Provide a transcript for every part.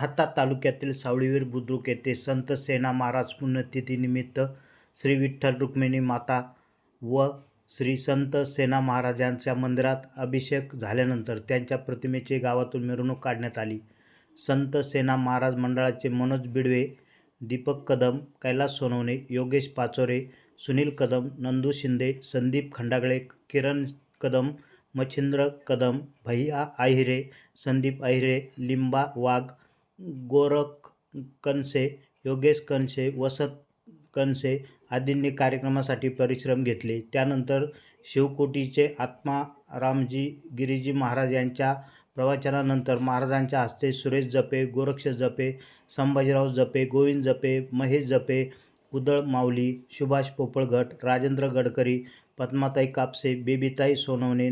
राहता तालुक्यातील सावळीवीर बुद्रुक येथे संत सेना महाराज पुण्यतिथीनिमित्त श्री विठ्ठल रुक्मिणी माता व श्री संत सेना महाराजांच्या मंदिरात अभिषेक झाल्यानंतर त्यांच्या प्रतिमेची गावातून मिरवणूक काढण्यात आली. संत सेना महाराज मंडळाचे मनोज बिडवे दीपक कदम कैलास सोनवणे योगेश पाचोरे सुनील कदम नंदू शिंदे संदीप खंडागळे किरण कदम मच्छिंद्र कदम भैया आहिरे संदीप आहिरे लिंबा वाघ गोरख कणसे योगेश कणसे वसंत कणसे आदींनी कार्यक्रमासाठी परिश्रम घेतले. त्यानंतर शिवकोटीचे आत्मा रामजी गिरीजी महाराज यांच्या प्रवचनानंतर महाराजांच्या हस्ते सुरेश जपे गोरक्ष जपे संभाजीराव जपे गोविंद जपे महेश जपे उदळ माऊली सुभाष पोपळगट राजेंद्र गडकरी पद्माताई कापसे बेबीताई सोनवणे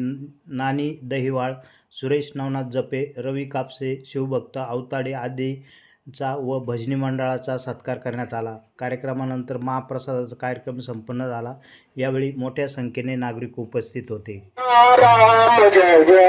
नानी दहिवाळ सुरेश नवनाथ जपे रवी कापसे शिवभक्त अवताडे आदींचा व भजनी मंडळाचा सत्कार करण्यात आला. कार्यक्रमानंतर महाप्रसादाचा कार्यक्रम संपन्न झाला. यावेळी मोठ्या संख्येने नागरिक उपस्थित होते. राम जय जय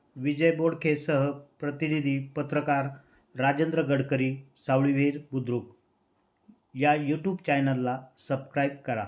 विजय बोडखेसह प्रतिनिधी पत्रकार राजेंद्र गडकरी सावळीवीर बुद्रुक. या यूट्यूब चॅनलला सबस्क्राईब करा.